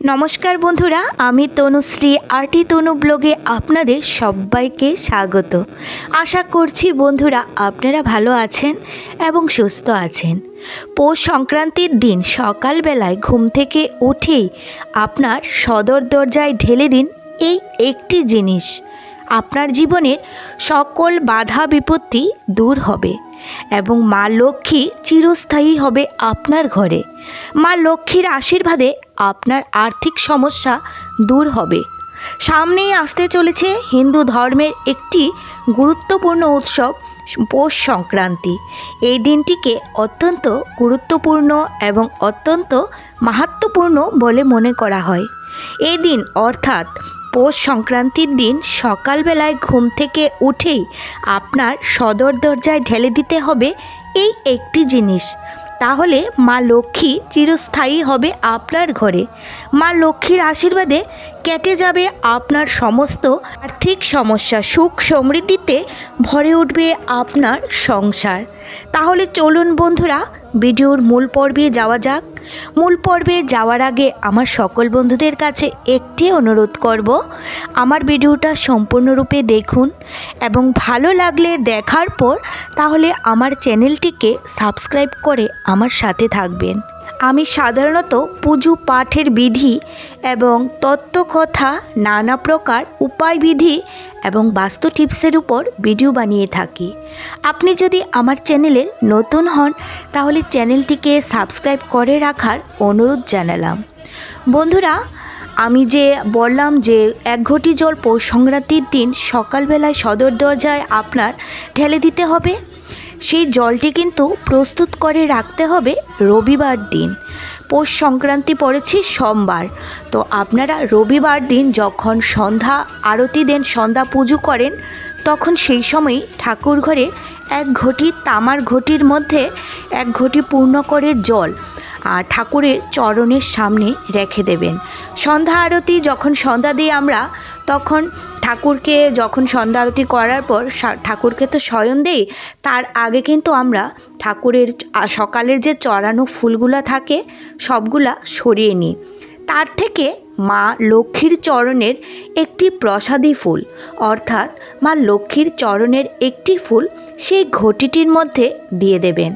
নমস্কার বন্ধুরা, আমি তনুশ্রী আর্টি তনু ব্লগে আপনাদের সবাইকে স্বাগত। আশা করছি বন্ধুরা আপনারা ভালো আছেন এবং সুস্থ আছেন। পৌষ সংক্রান্তির দিন সকালবেলায় ঘুম থেকে উঠেই আপনার সদর দরজায় ঢেলে দিন এই একটি জিনিস। আপনার জীবনের সকল বাধা বিপত্তি দূর হবে এবং মা লক্ষ্মী চিরস্থায়ী হবে আপনার ঘরে। মা লক্ষ্মীর আশীর্বাদে আপনার আর্থিক সমস্যা দূর হবে। সামনেই আসতে চলেছে হিন্দু ধর্মের একটি গুরুত্বপূর্ণ উৎসব, পৌষ সংক্রান্তি। এই দিনটিকে অত্যন্ত গুরুত্বপূর্ণ এবং অত্যন্ত মাহাত্ম্যপূর্ণ বলে মনে করা হয়। এই দিন অর্থাৎ পৌষ সংক্রান্তির দিন সকালবেলায় ঘুম থেকে উঠেই আপনার সদর দরজায় ঢেলে দিতে হবে এই একটি জিনিস। তাহলে মা লক্ষ্মী চিরস্থায়ী হবে আপনার ঘরে। মা লক্ষ্মীর আশীর্বাদে কেটে যাবে আপনার সমস্ত আর্থিক সমস্যা, সুখ সমৃদ্ধিতে ভরে উঠবে আপনার সংসার। তাহলে চলুন বন্ধুরা, ভিডিওর মূল পর্বে যাওয়া যাক। মূল পর্বে যাওয়ার আগে আমার সকল বন্ধুদের কাছে একটি অনুরোধ করব, আমার ভিডিওটা সম্পূর্ণরূপে দেখুন এবং ভালো লাগলে দেখার পর তাহলে আমার চ্যানেলটিকে সাবস্ক্রাইব করে আমার সাথে থাকবেন। আমি সাধারণত পুজো পাঠের বিধি এবং তত্ত্বকথা, নানা প্রকার উপায় বিধি এবং বাস্তু টিপসের উপর ভিডিও বানিয়ে থাকি। আপনি যদি আমার চ্যানেলে নতুন হন, তাহলে চ্যানেলটিকে সাবস্ক্রাইব করে রাখার অনুরোধ জানালাম। বন্ধুরা, আমি যে বললাম যে এক ঘটি জল পৌষ সংক্রান্তির দিন সকালবেলায় সদর দরজায় আপনার ঢেলে দিতে হবে সেই জলটি কিন্তু প্রস্তুত করে রাখতে হবে রবিবার দিন। পৌষ সংক্রান্তি পড়েছে সোমবার। তো আপনারা রবিবার দিন যখন সন্ধ্যা আরতি দেন, সন্ধ্যা পুজো করেন, তখন সেই সময় ঠাকুর ঘরে এক ঘটি তামার ঘটির মধ্যে এক ঘটি পূর্ণ করে জল আর ঠাকুরের চরণের সামনে রেখে দেবেন। সন্ধ্যা আরতি যখন সন্ধ্যা দিই আমরা, তখন ঠাকুরকে যখন সন্ধ্যা আরতি করার পর ঠাকুরকে তো শয়ন দেই, তার আগে কিন্তু আমরা ঠাকুরের সকালের যে চড়ানো ফুলগুলা থাকে, সবগুলা সরিয়ে নিই। তার থেকে মা লক্ষ্মীর চরণের একটি প্রসাদী ফুল, অর্থাৎ মা লক্ষ্মীর চরণের একটি ফুল সেই ঘটিটির মধ্যে দিয়ে দেবেন।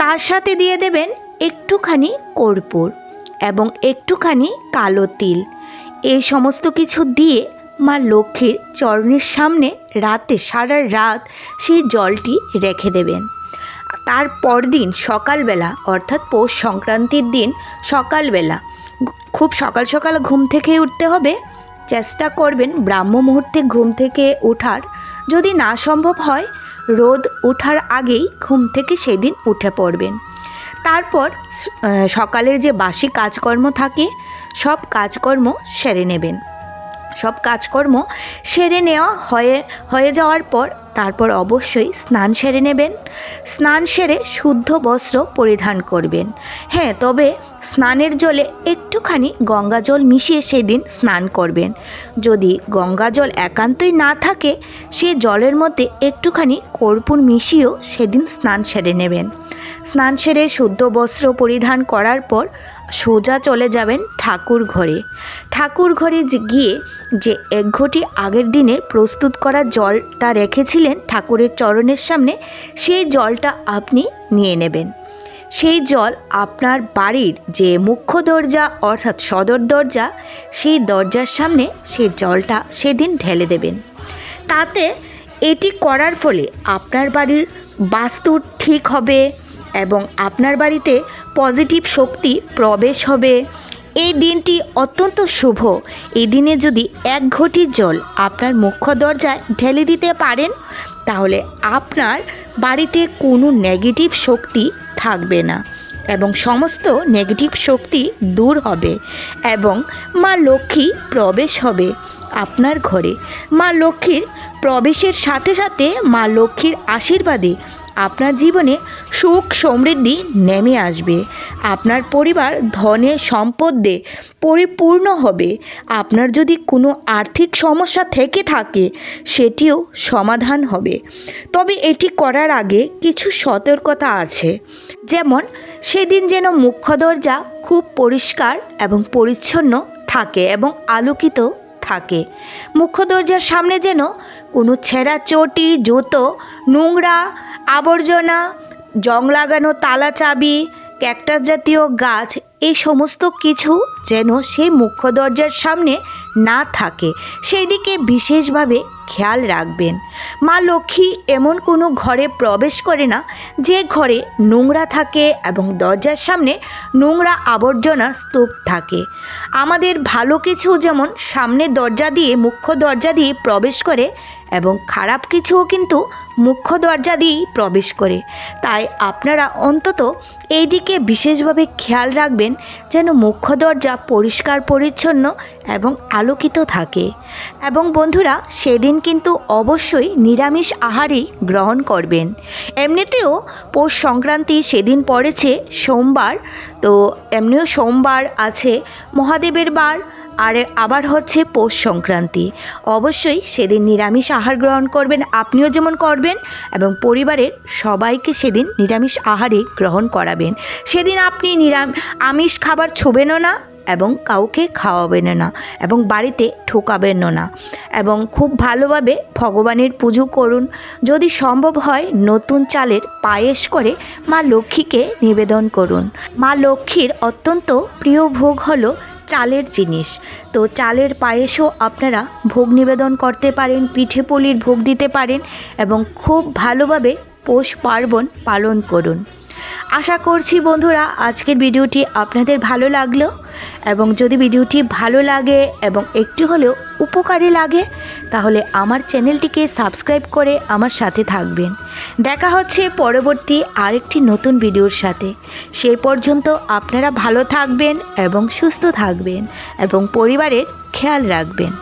তার সাথে দিয়ে দেবেন একটুখানি কর্পূর এবং একটুখানি কালো তিল। এই সমস্ত কিছু দিয়ে মা লক্ষ্মীর চরণের সামনে রাতে সারা রাত সেই জলটি রেখে দেবেন। তার পরদিন সকালবেলা, অর্থাৎ পৌষ সংক্রান্তির দিন সকালবেলা, খুব সকাল সকাল ঘুম থেকে উঠতে হবে। চেষ্টা করবেন ব্রাহ্ম মুহূর্তে ঘুম থেকে ওঠার। যদি না সম্ভব হয়, রোদ ওঠার আগেই ঘুম থেকে সেদিন উঠে পড়বেন। তারপর সকালের যে বাসি কাজকর্ম থাকে, সব কাজকর্ম সেরে নেবেন। সব কাজকর্ম সেরে নেওয়া হয়ে হয়ে যাওয়ার পর তারপর অবশ্যই স্নান সেরে নেবেন। স্নান সেরে শুদ্ধ বস্ত্র পরিধান করবেন। হ্যাঁ তবে স্নানের জলে একটুখানি গঙ্গা জল মিশিয়ে সেদিন স্নান করবেন। যদি গঙ্গা জল একান্তই না থাকে, সে জলের মধ্যে একটুখানি কর্পূর মিশিয়েও সেদিন স্নান সেরে নেবেন। স্নান সেরে শুদ্ধ বস্ত্র পরিধান করার পর সোজা চলে যাবেন ঠাকুর ঘরে। ঠাকুর ঘরে গিয়ে যে এক ঘটি আগের দিনের প্রস্তুত করা জলটা রেখেছিলেন ঠাকুরের চরণের সামনে, সেই জলটা আপনি নিয়ে নেবেন। সেই জল আপনার বাড়ির যে মুখ্য দরজা অর্থাৎ সদর দরজা, সেই দরজার সামনে সেই জলটা সেদিন ঢেলে দেবেন। তাতে এটি করার ফলে আপনার বাড়ির বাস্তু ঠিক হবে এবং আপনার বাড়িতে পজিটিভ শক্তি প্রবেশ হবে। এই দিনটি অত্যন্ত শুভ। এই দিনে যদি এক ঘটি জল আপনার মুখ্য দরজায় ঢেলে দিতে পারেন, তাহলে আপনার বাড়িতে কোনো নেগেটিভ শক্তি থাকবে না এবং সমস্ত নেগেটিভ শক্তি দূর হবে এবং মা লক্ষ্মী প্রবেশ হবে আপনার ঘরে। মা লক্ষ্মীর প্রবেশের সাথে সাথে মা লক্ষ্মীর আশীর্বাদে আপনার জীবনে সুখ সমৃদ্ধি নেমে আসবে। আপনার পরিবার ধনে সম্পদে পরিপূর্ণ হবে। আপনার যদি কোনো আর্থিক সমস্যা থেকে থাকে, সেটিও সমাধান হবে। তবে এটি করার আগে কিছু সতর্কতা আছে। যেমন, সেদিন যেন মুখ্য দরজা খুব পরিষ্কার এবং পরিচ্ছন্ন থাকে এবং আলোকিত থাকে। মুখ্য দরজার সামনে যেন কোনো ছেঁড়া চটি, জুতো, নোংরা আবর্জনা, জং লাগানো তালা চাবি, ক্যাকটাস জাতীয় গাছ, এই সমস্ত কিছু যেন সেই মুখ্য দরজার সামনে না থাকে। সেই দিকে বিশেষভাবে খেয়াল রাখবেন। মা লক্ষ্মী এমন কোনো ঘরে প্রবেশ করে না, যে ঘরে নোংরা থাকে এবং দরজার সামনে নোংরা আবর্জনার স্তূপ থাকে। আমাদের ভালো কিছু যেমন সামনে দরজা দিয়ে মুখ্য দরজা দিয়ে প্রবেশ করে এবং খারাপ কিছুও কিন্তু মুখ্য দরজা দিয়েই প্রবেশ করে। তাই আপনারা অন্তত এই দিকে বিশেষভাবে খেয়াল রাখবেন যেন মুখ্য দরজা পরিষ্কার, পরিচ্ছন্ন এবং আলোকিত থাকে। এবং বন্ধুরা, সেদিন কিন্তু অবশ্যই নিরামিষ আহারই গ্রহণ করবেন। এমনিতেও পৌষ সংক্রান্তি সেদিন পড়েছে, সোমবার। তো এমনিও সোমবার আছে, মহাদেবের বার, আর আবার হচ্ছে পৌষ সংক্রান্তি। অবশ্যই সেদিন নিরামিষ আহার গ্রহণ করবেন, আপনিও যেমন করবেন এবং পরিবারের সবাইকে সেদিন নিরামিষ আহারে গ্রহণ করাবেন। সেদিন আপনি নিরাম, আমিষ খাবার ছুবেনও না এবং কাউকে খাওয়াবেন না এবং বাড়িতে ঠোকাবেনও না। এবং খুব ভালোভাবে ভগবানের পুজো করুন। যদি সম্ভব হয় নতুন চালের পায়েস করে মা লক্ষ্মীকে নিবেদন করুন। মা লক্ষ্মীর অত্যন্ত প্রিয় ভোগ হলো চালের জিনিস। তো চালের পায়েসও আপনারা ভোগ নিবেদন করতে পারেন, পিঠে পুলির ভোগ দিতে পারেন এবং খুব ভালোভাবে পৌষ পার্বণ পালন করুন। আশা করছি বন্ধুরা, আজকের ভিডিওটি আপনাদের ভালো লাগল এবং যদি ভিডিওটি ভালো লাগে এবং একটু হলেও উপকারী লাগে, তাহলে আমার চ্যানেলটিকে সাবস্ক্রাইব করে আমার সাথে থাকবেন। দেখা হচ্ছে পরবর্তী আরেকটি নতুন ভিডিওর সাথে। সেই পর্যন্ত আপনারা ভালো থাকবেন এবং সুস্থ থাকবেন এবং পরিবারের খেয়াল রাখবেন।